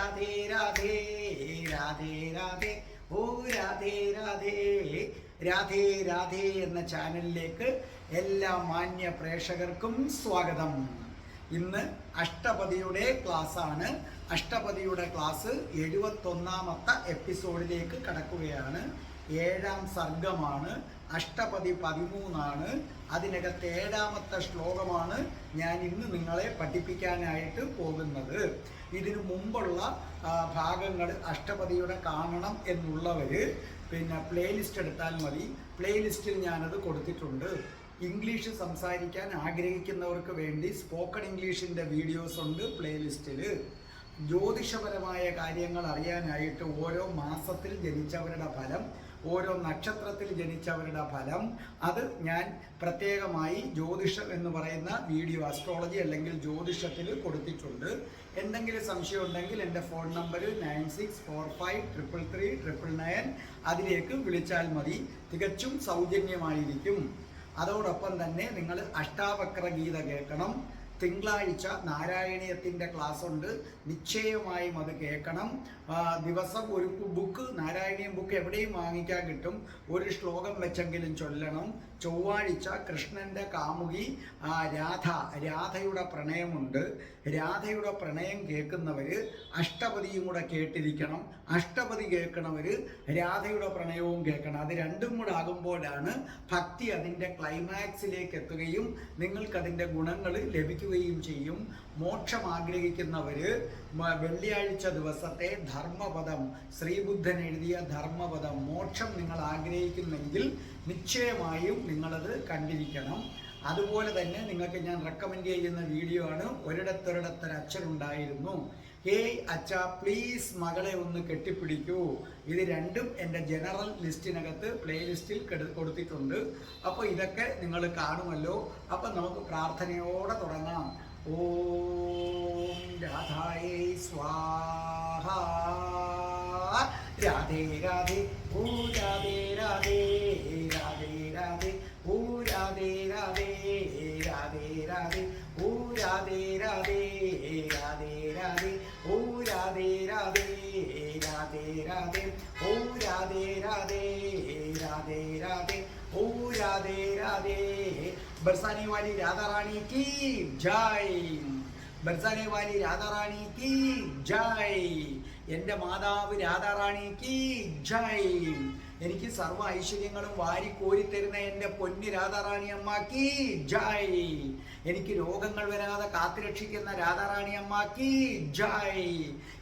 രാധേ രാധേ രാധേ രാധേ. ഓ രാധേ രാധേ. രാധേ രാധേ എന്ന ചാനലിലേക്ക് എല്ലാ മാന്യ പ്രേക്ഷകർക്കും സ്വാഗതം. ഇന്ന് അഷ്ടപതിയുടെ ക്ലാസ് ആണ് അഷ്ടപതിയുടെ ക്ലാസ് എഴുപത്തൊന്നാമത്തെ എപ്പിസോഡിലേക്ക് കടക്കുകയാണ്. ഏഴാം സർഗമാണ്. അഷ്ടപതി പതിമൂന്നാണ്. അതിനകത്ത് ഏഴാമത്തെ ശ്ലോകമാണ് ഞാൻ ഇന്ന് നിങ്ങളെ പഠിപ്പിക്കാനായിട്ട് പോകുന്നത്. ഇതിനു മുമ്പുള്ള ഭാഗങ്ങൾ അഷ്ടപതിയുടെ കാണണം എന്നുള്ളവർ പിന്നെ പ്ലേലിസ്റ്റ് എടുത്താൽ മതി. പ്ലേലിസ്റ്റിൽ ഞാനത് കൊടുത്തിട്ടുണ്ട്. ഇംഗ്ലീഷ് സംസാരിക്കാൻ ആഗ്രഹിക്കുന്നവർക്ക് വേണ്ടി സ്പോക്കൺ ഇംഗ്ലീഷിന്റെ വീഡിയോസ് ഉണ്ട് പ്ലേലിസ്റ്റിൽ ജ്യോതിഷപരമായ കാര്യങ്ങൾ അറിയാനായിട്ട് ഓരോ മാസത്തിൽ ജനിച്ചവരുടെ ഫലം ഓരോ നക്ഷത്രത്തിൽ ജനിച്ചവരുടെ ഫലം. അത് ഞാൻ പ്രത്യേകമായി ജ്യോതിഷം എന്ന് പറയുന്ന വീഡിയോ അസ്ട്രോളജി അല്ലെങ്കിൽ ജ്യോതിഷത്തിൽ കൊടുത്തിട്ടുണ്ട്. എന്തെങ്കിലും സംശയം ഉണ്ടെങ്കിൽ എന്റെ phone number nine six four five triple three triple nine അതിലേക്ക് വിളിച്ചാൽ മതി. തികച്ചും സൗജന്യമായിരിക്കും. അതോടൊപ്പം തന്നെ നിങ്ങൾ അഷ്ടാവക്ര ഗീത കേൾക്കണം. തിങ്കളാഴ്ച നാരായണീയത്തിന്റെ ക്ലാസ് ഉണ്ട്. നിശ്ചയമായും അത് കേൾക്കണം. ദിവസം ഒരു ബുക്ക് നാരായണീയം ബുക്ക് എവിടെയും വാങ്ങിക്കാൻ കിട്ടും. ഒരു ശ്ലോകം വെച്ചെങ്കിലും ചൊല്ലണം. ചൊവ്വാഴ്ച കൃഷ്ണന്റെ കാമുകി രാധ രാധയുടെ പ്രണയമുണ്ട്. രാധയുടെ പ്രണയം കേൾക്കുന്നവർ അഷ്ടപതിയും കൂടെ കേട്ടിരിക്കണം. അഷ്ടപതി കേൾക്കണവർ രാധയുടെ പ്രണയവും കേൾക്കണം. അത് രണ്ടും കൂടെ ആകുമ്പോഴാണ് ഭക്തി അതിന്റെ ക്ലൈമാക്സിലേക്ക് എത്തുകയും നിങ്ങൾക്കതിന്റെ ഗുണങ്ങൾ ലഭിക്കുകയും ചെയ്യും. മോക്ഷം ആഗ്രഹിക്കുന്നവർ വെള്ളിയാഴ്ച ദിവസത്തെ ധർമ്മപദം ശ്രീബുദ്ധൻ എഴുതിയ ധർമ്മപദം മോക്ഷം നിങ്ങൾ ആഗ്രഹിക്കുന്നെങ്കിൽ നിശ്ചയമായും നിങ്ങളത് കണ്ടിരിക്കണം. അതുപോലെ തന്നെ നിങ്ങൾക്ക് ഞാൻ റെക്കമെൻഡ് ചെയ്യുന്ന വീഡിയോ ആണ്. ഒരിടത്തൊരിടത്തൊരു അച്ഛനുണ്ടായിരുന്നു ഹേയ് അച്ഛ പ്ലീസ് മകളെ ഒന്ന് കെട്ടിപ്പിടിക്കൂ. ഇത് രണ്ടും എന്റെ ജനറൽ ലിസ്റ്റിനകത്ത് പ്ലേലിസ്റ്റിൽ കെടു- കൊടുത്തിട്ടുണ്ട്. അപ്പോൾ ഇതൊക്കെ നിങ്ങൾ കാണുമല്ലോ. അപ്പം നമുക്ക് പ്രാർത്ഥനയോടെ തുടങ്ങാം. ഓം രാധായേ സ്വാഹ രാധേ രാധേ ഓ രാധേ बरसाने वाली राधा रानी की जय ബർസാനെ വാലി രാധാറാണി കി ജയ് എൻ്റെ മാതാവ് രാധാറാണി കി ജയ് എനിക്ക് സർവ്വ ഐശ്വര്യങ്ങളും വാരിക്കോരി തരുന്ന എൻ്റെ പൊന്നി രാധാറാണി അമ്മ കി ജയ് എനിക്ക് രോഗങ്ങൾ വരാതെ കാത്തുരക്ഷിക്കുന്ന രാധാറാണി അമ്മ കി ജയ്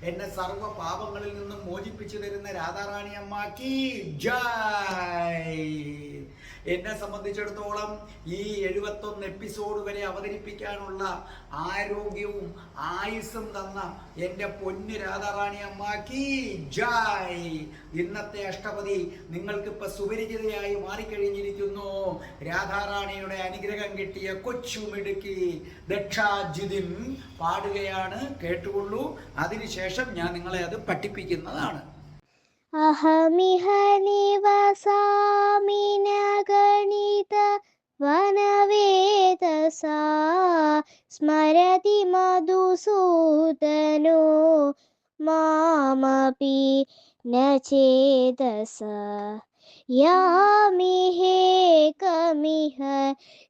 എന്നെ സർവ്വ പാപങ്ങളിൽ നിന്നും മോചിപ്പിച്ചു തരുന്ന രാധാറാണി അമ്മ കി ജയ് എന്നെ സംബന്ധിച്ചിടത്തോളം ഈ എഴുപത്തൊന്ന് എപ്പിസോഡ് വരെ അവതരിപ്പിക്കാനുള്ള ആരോഗ്യവും ആയുസ്സും തന്ന എന്റെ പൊന്നു രാധാറാണി അമ്മാക്കി. ജായ്! ഇന്നത്തെ അഷ്ടപതി നിങ്ങൾക്കിപ്പോൾ സുപരിചിതയായി മാറിക്കഴിഞ്ഞിരിക്കുന്നു. രാധാറാണിയുടെ അനുഗ്രഹം കിട്ടിയ കൊച്ചുമിടുക്കി ദക്ഷാജിതിൻ പാടുകയാണ്. കേട്ടുകൊള്ളൂ. അതിനുശേഷം ഞാൻ നിങ്ങളെ അത് പഠിപ്പിക്കുന്നതാണ്. അഹമിഹ നിവസാമിന ഗണിത വനവേദസാ സ്മരതി മധുസൂദനോ മാമപി നേതസ യാമിഹേ കമിഹ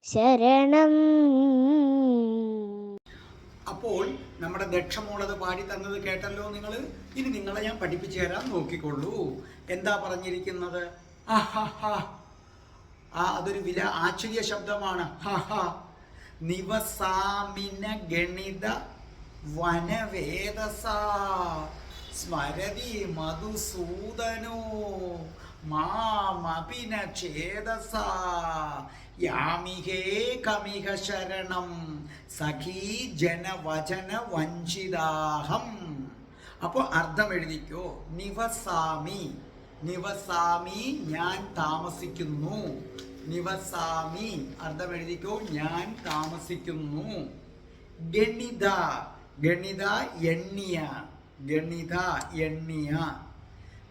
ശരണം അപ്പോൾ നമ്മുടെ ദക്ഷമോളത് പാടി തന്നത് കേട്ടല്ലോ നിങ്ങൾ ഇനി നിങ്ങളെ ഞാൻ പഠിപ്പിച്ചു തരാൻ നോക്കിക്കൊള്ളൂ. എന്താ പറഞ്ഞിരിക്കുന്നത്. ആ അതൊരു വില ആശ്ചര്യ ശബ്ദമാണ്. നിവസാമിന ഗണിത വനവേദസ. സ്മരതി മധുസൂദനോ മാമപിന ചേതസ യാമിഹേ ശരണം. സഖീ ജനവചന വഞ്ചിതാഹം. അപ്പോൾ അർത്ഥം എഴുതിക്കോ. നിവസാമി. നിവസാമി ഞാൻ താമസിക്കുന്നു. നിവസാമി. അർത്ഥം എഴുതിക്കോ. ഞാൻ താമസിക്കുന്നു. ഗണിത. ഗണിത എണ്ണിയ. ഗണിത എണ്ണിയ.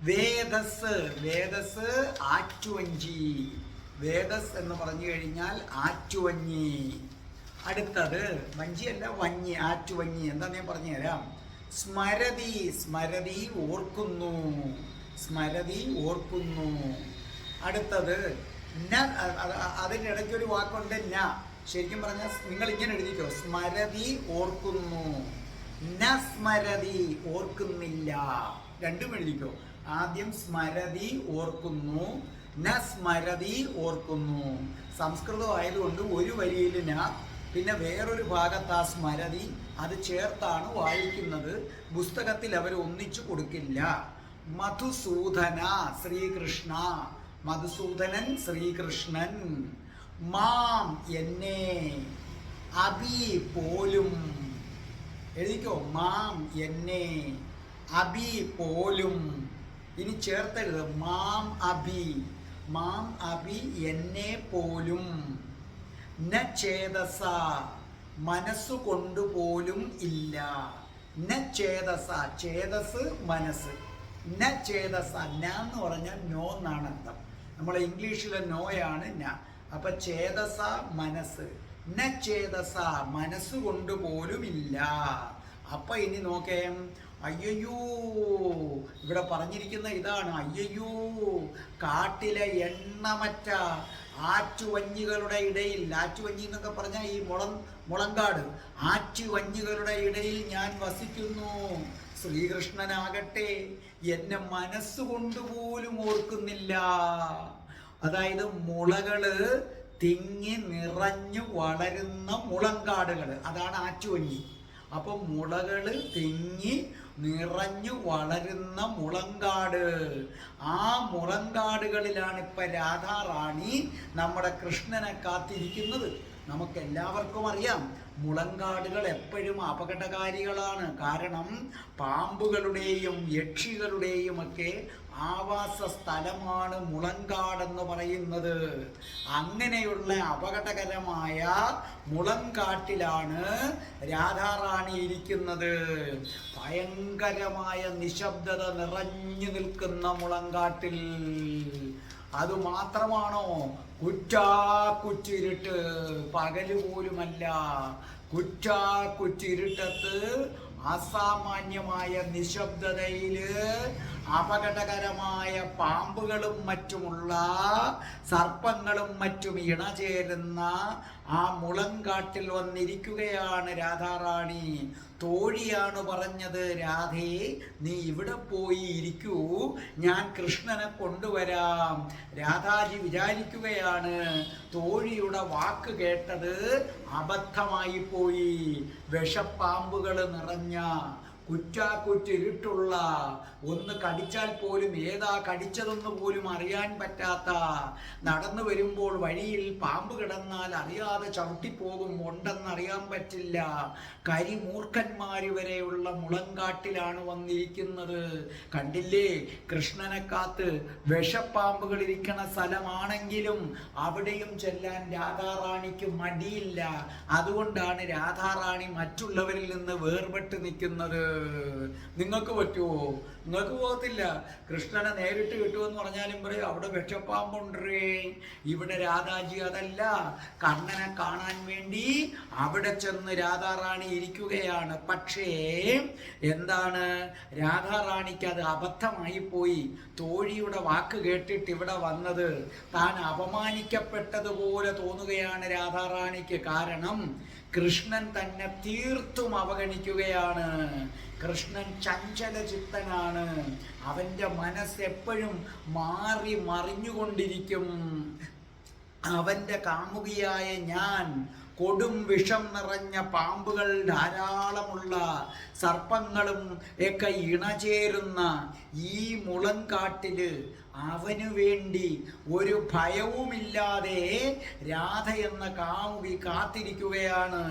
വേദസ്. വേദസ് ആറ്റുവഞ്ചി. വേദസ് എന്ന് പറഞ്ഞു കഴിഞ്ഞാൽ ആറ്റുവഞ്ഞി. അടുത്തത് വഞ്ചിയല്ല വഞ്ഞി ആറ്റുവഞ്ഞി. എന്താ ഞാൻ പറഞ്ഞു തരാം? സ്മരതി സ്മരതി ഓർക്കുന്നു. സ്മരതി ഓർക്കുന്നു. അടുത്തത് ന അതിന്റെ ഇടയ്ക്ക് ഒരു വാക്കുണ്ട് ന. ശരിക്കും പറഞ്ഞാൽ നിങ്ങൾ ഇങ്ങനെ എഴുതിക്കോ. സ്മരതി ഓർക്കുന്നു. ന സ്മരതി ഓർക്കുന്നില്ല. രണ്ടും എഴുതിക്കോ. ആദ്യം സ്മരതി ഓർക്കുന്നു. ന സ്മരതി ഓർക്കുന്നു. സംസ്കൃതം ആയതുകൊണ്ട് ഒരു വരിയിൽ ന പിന്നെ വേറൊരു ഭാഗത്ത് ആ സ്മരതി അത് ചേർത്താണ് വായിക്കുന്നത്. പുസ്തകത്തിൽ അവർ ഒന്നിച്ചു കൊടുക്കില്ല. മധുസൂദന ശ്രീകൃഷ്ണ മധുസൂദനൻ ശ്രീകൃഷ്ണൻ. മാം എന്നെ അബി പോലും. എഴുതിക്കോ? മാം എന്നെ അബി പോലും. ഇനി ചേർത്തരുത് മാം അബി മാം അഭി എന്നെ പോലും ന ചേതസ മനസ്സുകൊണ്ട് പോലും ഇല്ല. ന ചേതസ ചേതസ് മനസ്സ്. ന ചേതസ ന എന്ന് പറഞ്ഞാൽ നോ എന്നാണ് അർത്ഥം. നമ്മളെ ഇംഗ്ലീഷിലെ നോയാണ് ന. അപ്പൊ ചേതസ മനസ്സ്. ന ചേതസ മനസ്സുകൊണ്ട് പോലും ഇല്ല. അപ്പൊ ഇനി നോക്കേ. അയ്യയ്യോ ഇവിടെ പറഞ്ഞിരിക്കുന്ന ഇതാണ്. അയ്യയ്യോ കാട്ടിലെ എണ്ണമറ്റ ആറ്റുവഞ്ഞികളുടെ ഇടയിൽ ആറ്റുവഞ്ഞി എന്നൊക്കെ പറഞ്ഞാൽ ഈ മുളം മുളങ്കാട് ആറ്റുവഞ്ഞികളുടെ ഇടയിൽ ഞാൻ വസിക്കുന്നു. ശ്രീകൃഷ്ണനാകട്ടെ എന്നെ മനസ്സുകൊണ്ട് പോലും ഓർക്കുന്നില്ല. അതായത് മുളകൾ തിങ്ങി നിറഞ്ഞു വളരുന്ന മുളങ്കാടുകൾ അതാണ് ആറ്റുവഞ്ഞി. അപ്പൊ മുളകൾ തിങ്ങി നിറഞ്ഞു വളരുന്ന മുളങ്കാട്. ആ മുളങ്കാടുകളിലാണ് ഇപ്പൊ രാധാറാണി നമ്മുടെ കൃഷ്ണനെ കാത്തിരിക്കുന്നത്. നമുക്ക് എല്ലാവർക്കും അറിയാം. മുളങ്കാടുകൾ എപ്പോഴും അപകടകാരികളാണ്. കാരണം പാമ്പുകളുടെയും യക്ഷികളുടെയും ഒക്കെ ആവാസ സ്ഥലമാണ് മുളങ്കാടെന്ന് പറയുന്നത്. അങ്ങനെയുള്ള അപകടകരമായ മുളങ്കാട്ടിലാണ് രാധാറാണി ഇരിക്കുന്നത്. ഭയങ്കരമായ നിശബ്ദത നിറഞ്ഞു നിൽക്കുന്ന മുളങ്കാട്ടിൽ. അത് മാത്രമാണോ? കുറ്റാക്കുറ്റിരുട്ട് പകൽ പോലുമല്ല. കുറ്റാക്കുറ്റിരുട്ടത്ത് അസാമാന്യമായ നിശബ്ദതയിൽ അപകടകരമായ പാമ്പുകളും മറ്റുമുള്ള സർപ്പങ്ങളും മറ്റും ഇണചേരുന്ന ആ മുളങ്കാട്ടിൽ വന്നിരിക്കുകയാണ് രാധാറാണി. തോഴിയാണ് പറഞ്ഞത് രാധേ നീ ഇവിടെ പോയി ഇരിക്കൂ ഞാൻ കൃഷ്ണനെ കൊണ്ടുവരാം. രാധാജി വിചാരിക്കുകയാണ്. തോഴിയുടെ വാക്ക് കേട്ടത് അബദ്ധമായി പോയി. വിഷപ്പാമ്പുകൾ നിറഞ്ഞ കുറ്റാക്കുറ്റിരുട്ടുള്ള ഒന്ന് കടിച്ചാൽ പോലും ഏതാ കടിച്ചതെന്ന് പോലും അറിയാൻ പറ്റാത്ത നടന്നു വരുമ്പോൾ വഴിയിൽ പാമ്പ് കിടന്നാൽ അറിയാതെ ചവിട്ടിപ്പോകും ഉണ്ടെന്നറിയാൻ പറ്റില്ല. കരിമൂർഖന്മാര് വരെയുള്ള മുളങ്കാട്ടിലാണ് വന്നിരിക്കുന്നത്. കണ്ടില്ലേ? കൃഷ്ണനെ കാത്ത് വിഷപ്പാമ്പുകൾ ഇരിക്കണ സ്ഥലമാണെങ്കിലും അവിടെയും ചെല്ലാൻ രാധാറാണിക്ക് മടിയില്ല. അതുകൊണ്ടാണ് രാധാറാണി മറ്റുള്ളവരിൽ നിന്ന് വേർപെട്ട് നിൽക്കുന്നത്. നിങ്ങൾക്ക് പറ്റുമോ നിങ്ങൾക്ക് പോകത്തില്ല. കൃഷ്ണനെ നേരിട്ട് കിട്ടുമെന്ന് പറഞ്ഞാലും പറയും അവിടെ വിഷപ്പാമ്പുണ്ടേ ഇവിടെ രാധാജി അതല്ല. കണ്ണനെ കാണാൻ വേണ്ടി അവിടെ ചെന്ന് രാധാറാണി ഇരിക്കുകയാണ്. പക്ഷേ എന്താണ്? രാധാറാണിക്ക് അത് അബദ്ധമായി പോയി. തോഴിയുടെ വാക്ക് കേട്ടിട്ട് ഇവിടെ വന്നത് താൻ അപമാനിക്കപ്പെട്ടതുപോലെ തോന്നുകയാണ് രാധാറാണിക്ക്. കാരണം കൃഷ്ണൻ തന്നെ തീർത്തും അവഗണിക്കുകയാണ്. കൃഷ്ണൻ ചഞ്ചല ചിത്തനാണ് അവന്റെ മനസ്സ് എപ്പോഴും മാറി മറിഞ്ഞുകൊണ്ടിരിക്കും. അവന്റെ കാമുകിയായ ഞാൻ കൊടും വിഷം നിറഞ്ഞ പാമ്പുകൾ ധാരാളമുള്ള സർപ്പങ്ങളും ഒക്കെ ഇണചേരുന്ന ഈ മുളങ്കാട്ടിൽ അവനു വേണ്ടി ഒരു ഭയവുമില്ലാതെ രാധ എന്ന കാമുകി കാത്തിരിക്കുകയാണ്.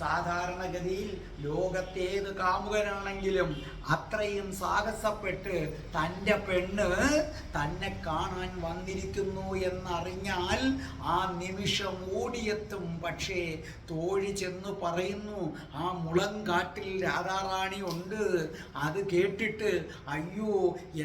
സാധാരണഗതിയിൽ ലോകത്തേത് കാമുകനാണെങ്കിലും അത്രയും സാഹസപ്പെട്ട് തന്റെ പെണ്ണ് തന്നെ കാണാൻ വന്നിരിക്കുന്നു എന്നറിഞ്ഞാൽ ആ നിമിഷം ഓടിയെത്തും. പക്ഷേ തോഴി ചെന്ന് പറയുന്നു ആ മുളങ്കാട്ടിൽ രാധാറാണി ഉണ്ട് അത് കേട്ടിട്ട് അയ്യോ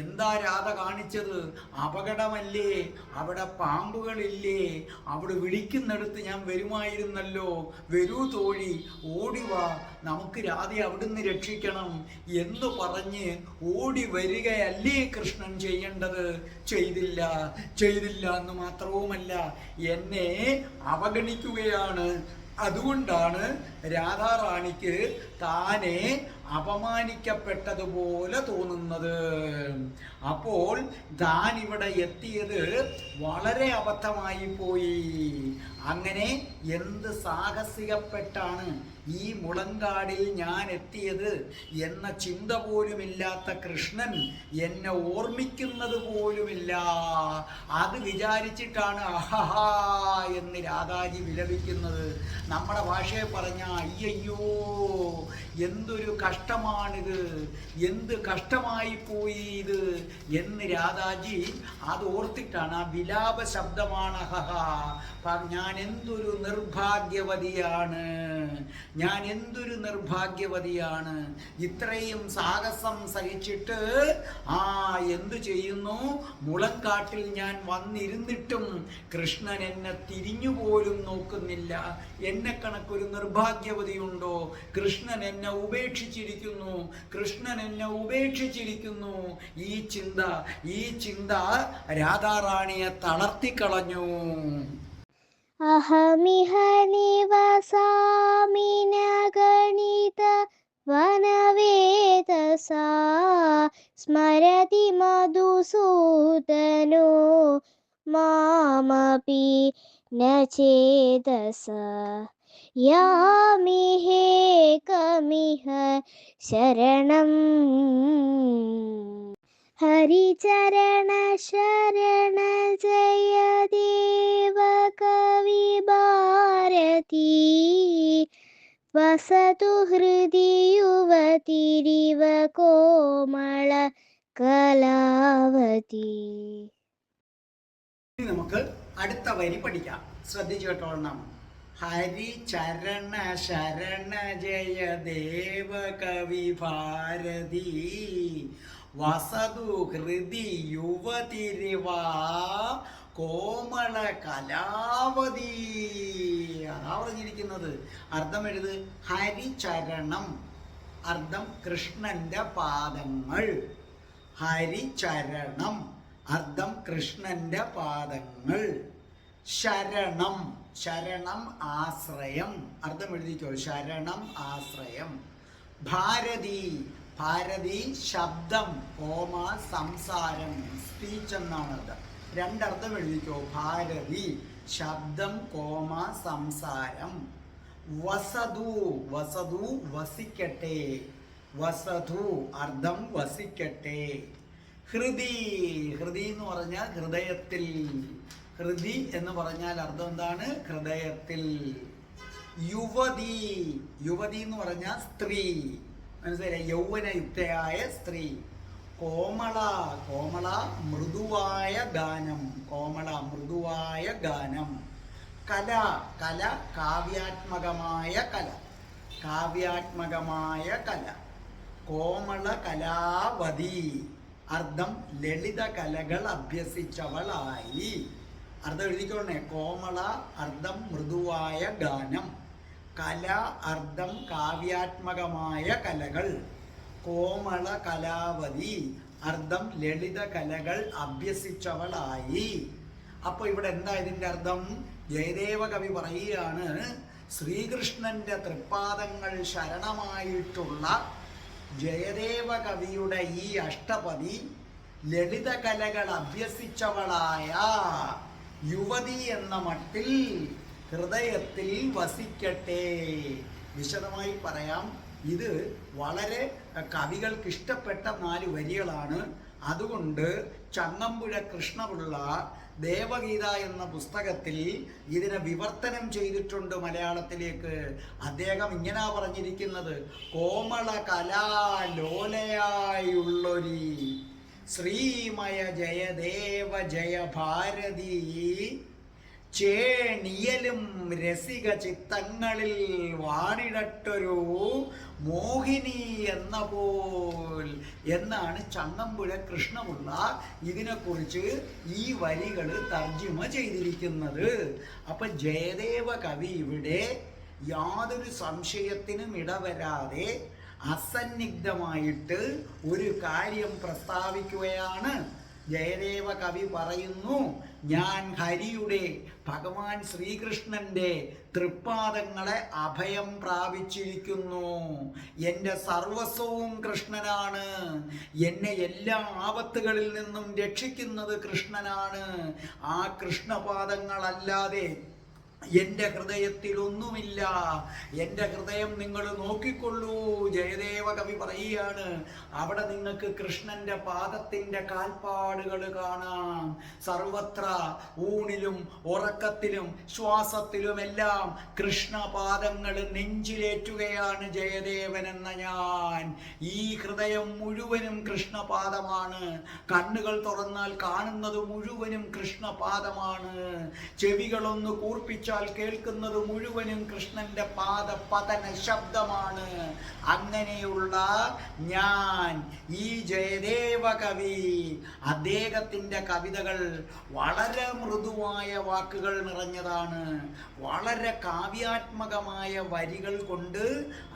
എന്താ രാധ കാണിച്ചത്? അപകടമല്ലേ? അവിടെ പാമ്പുകളില്ലേ? അവിടെ വിളിക്കുന്നിടത്ത് ഞാൻ വരുമായിരുന്നല്ലോ. വരൂ തോഴി ഓടിവാ നമുക്ക് രാധി അവിടുന്ന് രക്ഷിക്കണം എന്ന് പറഞ്ഞ് ഓടി വരികയല്ലേ കൃഷ്ണൻ ചെയ്യേണ്ടത്? ചെയ്തില്ല. ചെയ്തില്ല എന്ന് മാത്രവുമല്ല എന്നെ അവഗണിക്കുകയാണ്. അതുകൊണ്ടാണ് രാധാറാണിക്ക് താനെ അപമാനിക്കപ്പെട്ടതുപോലെ തോന്നുന്നത്. അപ്പോൾ താൻ ഇവിടെ എത്തിയത് വളരെ അബദ്ധമായി പോയി. അങ്ങനെ എന്ത് സാഹസികപ്പെട്ടാണ് ഈ മുളങ്കാടിൽ ഞാൻ എത്തിയത് എന്ന ചിന്ത പോലുമില്ലാത്ത കൃഷ്ണൻ എന്നെ ഓർമ്മിക്കുന്നത് പോലുമില്ല. അത് വിചാരിച്ചിട്ടാണ് അഹഹാ എന്ന് രാധാജി വിലപിക്കുന്നത്. നമ്മുടെ ഭാഷയെ പറഞ്ഞ അയ്യയ്യോ എന്തൊരു കഷ്ടമാണിത്? എന്ത് കഷ്ടമായി പോയി ഇത്? എന്ന് രാധാജി അത് ഓർത്തിട്ടാണ് ആ വിലാപ ശബ്ദമാണ് ഞാൻ എന്തൊരു നിർഭാഗ്യവതിയാണ്? ഞാൻ എന്തൊരു നിർഭാഗ്യവതിയാണ്? ഇത്രയും സാഹസം സഹിച്ചിട്ട് ആ എന്തു ചെയ്യുന്നു? മുളങ്കാട്ടിൽ ഞാൻ വന്നിരുന്നിട്ടും കൃഷ്ണൻ എന്നെ തിരിഞ്ഞുപോലും നോക്കുന്നില്ല. എന്നെ കണക്കൊരു നിർഭാഗ്യവതിയുണ്ടോ? കൃഷ്ണൻ എന്നെ ഉപേക്ഷിച്ചിരിക്കുന്നു കൃഷ്ണൻ എന്നെ ഉപേക്ഷിച്ചിരിക്കുന്നു ഈ ചിന്ത ഈ ചിന്ത രാധാറാണിയെ തളർത്തിക്കളഞ്ഞു അഹമിഹ നിവസാമി നഗണിത വനവേദസാ സ്മരതി മധുസൂദനോ മാമപി न चेदस യാമിഹേകമിഹ ശരണം ഹരിചരണ ശരണ ജയ ദേവകവിഭാരതി വസതു ഹൃദി യുവതിരിവ കോമള കലാവതി നമുക്ക് അടുത്ത വരി പഠിക്കാം. ശ്രദ്ധിച്ചു കേട്ടോളണം ഹരി ചരണ ശരണ ജയ ദേവ കവി ഭാരതി. വസതു ഹൃദി യുവതിരിവാ കോമള കലാവതി. അതാ പറഞ്ഞിരിക്കുന്നത്. അർത്ഥം എഴുത്. ഹരിചരണം. അർത്ഥം കൃഷ്ണന്റെ പാദങ്ങൾ. ഹരിചരണം. അർത്ഥം കൃഷ്ണന്റെ പാദങ്ങൾ. ശരണം. ശരണം ആശ്രയം. അർത്ഥം എഴുതിക്കോ? ശരണം ആശ്രയം. ഭാരതി. ഭാരതി ശബ്ദം കോമ സംസാരം സ്പീച്ച് എന്നാണ് അർത്ഥം. രണ്ടർത്ഥം എഴുതിക്കോ? ഭാരതി ശബ്ദം കോമ സംസാരം. വസതു. വസതു വസിക്കട്ടെ. വസതു അർത്ഥം വസിക്കട്ടെ. ഹൃദി. ഹൃദി എന്ന് പറഞ്ഞാൽ ഹൃദയത്തിൽ. ഹൃദി എന്ന് പറഞ്ഞാൽ അർത്ഥം എന്താണ്? ഹൃദയത്തിൽ. യുവതി. യുവതി എന്ന് പറഞ്ഞാൽ സ്ത്രീ. മനസ്സിലായി യൗവനയുക്തയായ സ്ത്രീ. കോമള. കോമള മൃദുവായ ഗാനം. കോമള മൃദുവായ ഗാനം. കല. കല കാവ്യാത്മകമായ കല. കാവ്യാത്മകമായ കല. കോമള കലാവതി. അർത്ഥം ലളിത കലകൾ അഭ്യസിച്ചവളായി. അർത്ഥം എഴുതിക്കോണേ കോമള അർത്ഥം മൃദുവായ ഗാനം. കല അർത്ഥം കാവ്യാത്മകമായ കലകൾ. കോമള കലാവതി അർത്ഥം ലളിത കലകൾ അഭ്യസിച്ചവളായി. അപ്പോൾ ഇവിടെ എന്താ ഇതിന്റെ അർത്ഥം? ജയദേവ കവി പറയുകയാണ് ശ്രീകൃഷ്ണന്റെ തൃപ്പാദങ്ങൾ ശരണമായിട്ടുള്ള ജയദേവ കവിയുടെ ഈ അഷ്ടപതി ലളിത കലകൾ അഭ്യസിച്ചവളായ യുവതി എന്ന മട്ടിൽ ഹൃദയത്തിൽ വസിക്കട്ടെ. വിശദമായി പറയാം. ഇത് വളരെ കവികൾക്ക് ഇഷ്ടപ്പെട്ട നാല് വരികളാണ്. അതുകൊണ്ട് ചങ്ങമ്പുഴ കൃഷ്ണപിള്ള ദേവഗീത എന്ന പുസ്തകത്തിൽ ഇതിനെ വിവർത്തനം ചെയ്തിട്ടുണ്ട് മലയാളത്തിലേക്ക്. അദ്ദേഹം ഇങ്ങനെ പറഞ്ഞിരിക്കുന്നത് കോമള കലാലോലയായുള്ളൊരി ശ്രീമയ ജയദേവ ജയ ഭാരതി. ചേണിയലും രസിക ചിത്തങ്ങളിൽ വാണിടട്ടൊരു മോഹിനി എന്ന പോൽ. എന്നാണ് ചങ്ങമ്പുഴ കൃഷ്ണപിള്ള ഇതിനെക്കുറിച്ച് ഈ വരികൾ തർജിമ ചെയ്തിരിക്കുന്നത്. അപ്പം ജയദേവ കവി ഇവിടെ യാതൊരു സംശയത്തിനും ഇടവരാതെ അസന്നിഗ്ധമായിട്ട് ഒരു കാര്യം പ്രസ്താവിക്കുകയാണ്. ജയദേവ കവി പറയുന്നു ഞാൻ ഹരിയുടെ ഭഗവാൻ ശ്രീകൃഷ്ണന്റെ തൃപ്പാദങ്ങളെ അഭയം പ്രാപിച്ചിരിക്കുന്നു. എന്റെ സർവസ്വവും കൃഷ്ണനാണ്. എന്നെ എല്ലാ ആപത്തുകളിൽ നിന്നും രക്ഷിക്കുന്നത് കൃഷ്ണനാണ്. ആ കൃഷ്ണപാദങ്ങളല്ലാതെ എന്റെ ഹൃദയത്തിലൊന്നുമില്ല. എന്റെ ഹൃദയം നിങ്ങൾ നോക്കിക്കൊള്ളൂ. ജയദേവ കവി പറയുകയാണ് അവിടെ നിങ്ങൾക്ക് കൃഷ്ണന്റെ പാദത്തിന്റെ കാൽപ്പാടുകൾ കാണാം. സർവത്ര ഊണിലും ഉറക്കത്തിലും ശ്വാസത്തിലുമെല്ലാം കൃഷ്ണപാദങ്ങൾ നെഞ്ചിലേറ്റുകയാണ് ജയദേവൻ എന്ന ഞാൻ. ഈ ഹൃദയം മുഴുവനും കൃഷ്ണപാദമാണ്. കണ്ണുകൾ തുറന്നാൽ കാണുന്നത് മുഴുവനും കൃഷ്ണപാദമാണ്. ചെവികളൊന്ന് കൂർപ്പിച്ചാൽ കേൾക്കുന്നത് മുഴുവനും കൃഷ്ണന്റെ പാദ പതന ശബ്ദമാണ്. അങ്ങനെയുള്ള ഞാൻ ഈ ജയദേവ കവി അദ്ദേഹത്തിന്റെ കവിതകൾ വളരെ മൃദുവായ വാക്കുകൾ നിറഞ്ഞതാണ്. വളരെ കാവ്യാത്മകമായ വരികൾ കൊണ്ട്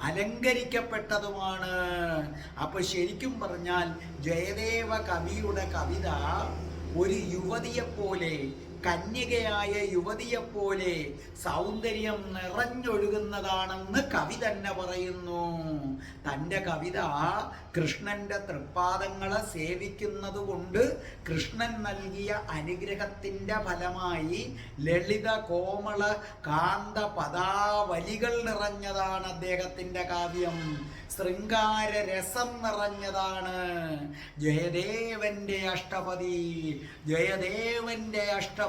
അലങ്കരിക്കപ്പെട്ടതുമാണ്. അപ്പോൾ ശരിക്കും പറഞ്ഞാൽ ജയദേവ കവിയുടെ കവിത ഒരു യുവതിയെപ്പോലെ കന്യകയായ യുവതിയെപ്പോലെ സൗന്ദര്യം നിറഞ്ഞൊഴുകുന്നതാണെന്ന് കവി തന്നെ പറയുന്നു. തന്റെ കവിത കൃഷ്ണന്റെ തൃപ്പാദങ്ങളെ സേവിക്കുന്നത് കൊണ്ട് കൃഷ്ണൻ നൽകിയ അനുഗ്രഹത്തിന്റെ ഫലമായി ലളിത കോമള കാന്ത പദാവലികൾ നിറഞ്ഞതാണ് അദ്ദേഹത്തിന്റെ കാവ്യം. ശൃംഗാര രസം നിറഞ്ഞതാണ്. ജയദേവന്റെ അഷ്ടപതി ജയദേവന്റെ അഷ്ടപതി.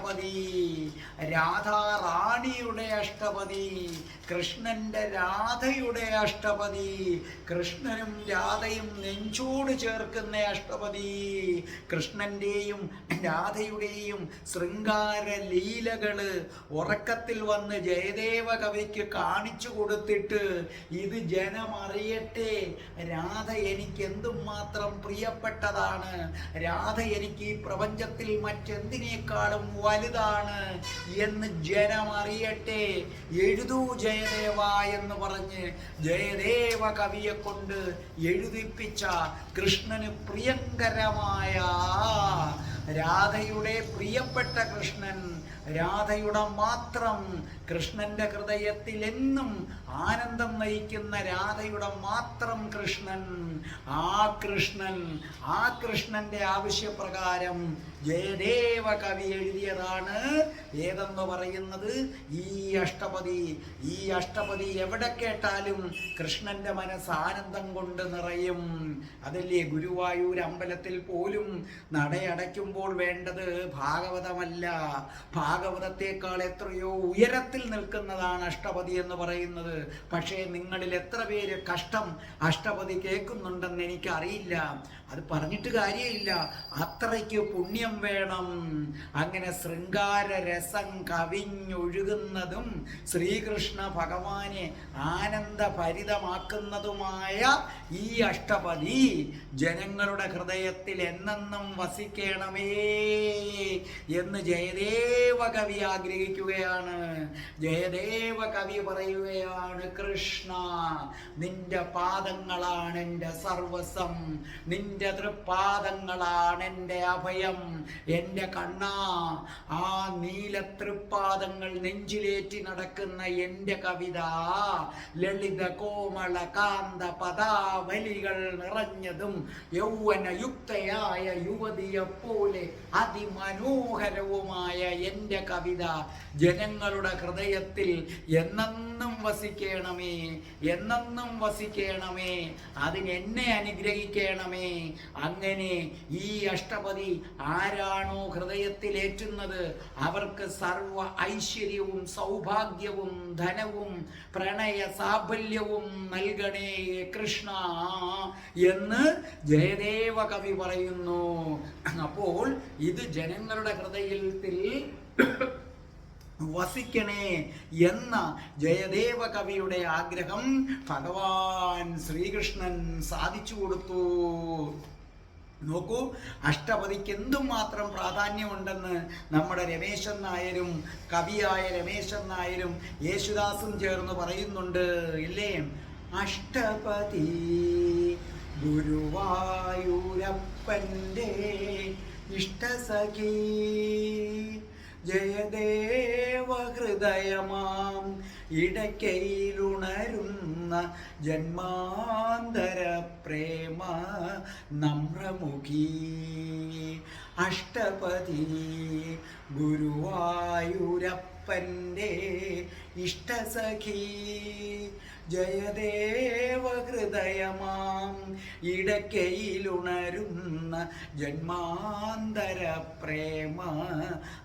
രാധാറാണിയുടെ അഷ്ടപതി കൃഷ്ണന്റെ രാധയുടെ അഷ്ടപതി കൃഷ്ണനും രാധയും നെഞ്ചോട് ചേർക്കുന്ന അഷ്ടപതി കൃഷ്ണന്റെയും രാധയുടെയും ശൃംഗാര ലീലകൾ ഉറക്കത്തിൽ വന്ന് ജയദേവ കവിക്ക് കാണിച്ചു കൊടുത്തിട്ട് ഇത് ജനമറിയട്ടെ. രാധ എനിക്ക് എന്തും മാത്രം പ്രിയപ്പെട്ടതാണ്. രാധ എനിക്ക് ഈ പ്രപഞ്ചത്തിൽ മറ്റെന്തിനേക്കാളും വലുതാണ് എന്ന് ജനം അറിയട്ടെ. എഴുതൂ ജയദേവ എന്ന് പറഞ്ഞ് ജയദേവ കവിയെ കൊണ്ട് എഴുതിപ്പിച്ച കൃഷ്ണന് പ്രിയങ്കരമായ രാധയുടെ പ്രിയപ്പെട്ട കൃഷ്ണൻ രാധയുടെ മാത്രം കൃഷ്ണന്റെ ഹൃദയത്തിൽ എന്നും ആനന്ദം നയിക്കുന്ന രാധയുടെ മാത്രം കൃഷ്ണൻ. ആ കൃഷ്ണൻ ആ കൃഷ്ണന്റെ ആവശ്യപ്രകാരം ജയദേവ കവി എഴുതിയതാണ്. ഏതെന്ന് പറയുന്നത്? ഈ അഷ്ടപതി. ഈ അഷ്ടപതി എവിടെ കേട്ടാലും കൃഷ്ണന്റെ മനസ്സ് ആനന്ദം കൊണ്ട് നിറയും. അതല്ലേ ഗുരുവായൂർ അമ്പലത്തിൽ പോലും നടയടയ്ക്കുമ്പോൾ വേണ്ടത് ഭാഗവതമല്ല. ഭാഗവതത്തെക്കാൾ എത്രയോ ഉയരത്തിൽ നിൽക്കുന്നതാണ് അഷ്ടപതി എന്ന് പറയുന്നത്. പക്ഷേ നിങ്ങളിൽ എത്ര പേര് കഷ്ടം അഷ്ടപതി കേൾക്കുന്നുണ്ടെന്ന് എനിക്കറിയില്ല. അത് പറഞ്ഞിട്ട് കാര്യമില്ല. അത്രയ്ക്ക് പുണ്യം വേണം. അങ്ങനെ ശൃംഗാര രസം കവിഞ്ഞൊഴുകുന്നതും ശ്രീകൃഷ്ണ ഭഗവാനെ ആനന്ദഭരിതമാക്കുന്നതുമായ ഈ അഷ്ടപതി ജനങ്ങളുടെ ഹൃദയത്തിൽ എന്നെന്നും വസിക്കണമേ എന്ന് ജയദേവ കവി ആഗ്രഹിക്കുകയാണ്. ജയദേവ കവി പറയുകയാണ് കൃഷ്ണ നിന്റെ പാദങ്ങളാണ് എന്റെ സർവസം നിന്റെ തൃപ്പാദങ്ങളാണ് എന്റെ അഭയം. എന്റെ കണ്ണാ ആ നീല തൃപ്പാദങ്ങൾ നെഞ്ചിലേറ്റി നടക്കുന്ന എന്റെ കവിത. ലളിത കോമള കാന്ത പദാവലികൾ നിറഞ്ഞതും യൗവനയുക്തയായ യുവതിയെപ്പോലെ അതിമനോഹരവുമായ എന്റെ കവിത. ജനങ്ങളുടെ ഹൃദയത്തിൽ എന്നെന്നും വസിക്കണമേ എന്നെന്നും വസിക്കണമേ അതിനെന്നെ അനുഗ്രഹിക്കണമേ അങ്ങനെ ഈ അഷ്ടപതി ആരാണോ ഹൃദയത്തിലേറ്റുന്നത്? അവർക്ക് സർവ ഐശ്വര്യവും സൗഭാഗ്യവും ധനവും പ്രണയ സാഫല്യവും നൽകണേ കൃഷ്ണ എന്ന് ജയദേവ കവി പറയുന്നു. അപ്പോൾ ഇത് ജനങ്ങളുടെ ഹൃദയത്തിൽ വസിക്കണേ എന്ന ജയദേവ കവിയുടെ ആഗ്രഹം ഭഗവാൻ ശ്രീകൃഷ്ണൻ സാധിച്ചു കൊടുത്തു. നോക്കൂ അഷ്ടപതിക്ക് എന്തുമാത്രം പ്രാധാന്യമുണ്ടെന്ന് നമ്മുടെ രമേശൻ നായരും കവിയായ രമേശൻ നായരും യേശുദാസും ചേർന്ന് പറയുന്നുണ്ട്. ഇല്ലേ? അഷ്ടപതി ഗുരുവായൂരപ്പന്റെ ഇഷ്ടസഖി. ജയദേവ ഹൃദയമാം ഇടയ്ക്കയിലുണരുന്ന ജന്മാന്തര പ്രേമ നമ്രമുഖി. അഷ്ടപതി ഗുരുവായൂരപ്പന്റെ ഇഷ്ടസഖി. ജയദേവ ഹൃദയമാം. ഇടക്കയിലുണരുന്ന ജന്മാന്തര പ്രേമ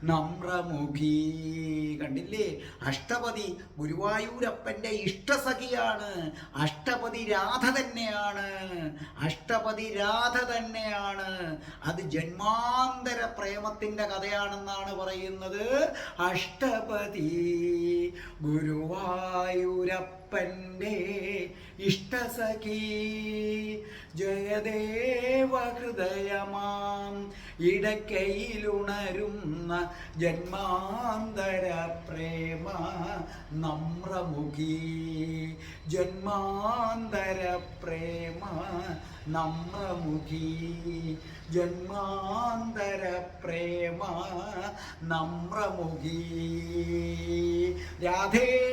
നമ്രമുഖി. കണ്ടില്ലേ? അഷ്ടപതി ഗുരുവായൂരപ്പന്റെ ഇഷ്ടസഖിയാണ്. അഷ്ടപതി രാധ തന്നെയാണ്. അഷ്ടപതി രാധ തന്നെയാണ്. അത് ജന്മാന്തര പ്രേമത്തിന്റെ കഥയാണെന്നാണ് പറയുന്നത് അഷ്ടപതി ഗുരുവായൂരപ്പ ഗുരുവായൂരപ്പന്റെ ഇഷ്ടസഖി. ജയദേവ ഹൃദയമാം ഇടക്കയിലുണരുന്ന ജന്മാന്തര പ്രേമ നമ്രമുഖി. ജന്മാന്തര പ്രേമ നമ്രമുഖി. ജന്മാന്തര പ്രേമ നമ്രമുഖി. രാധേ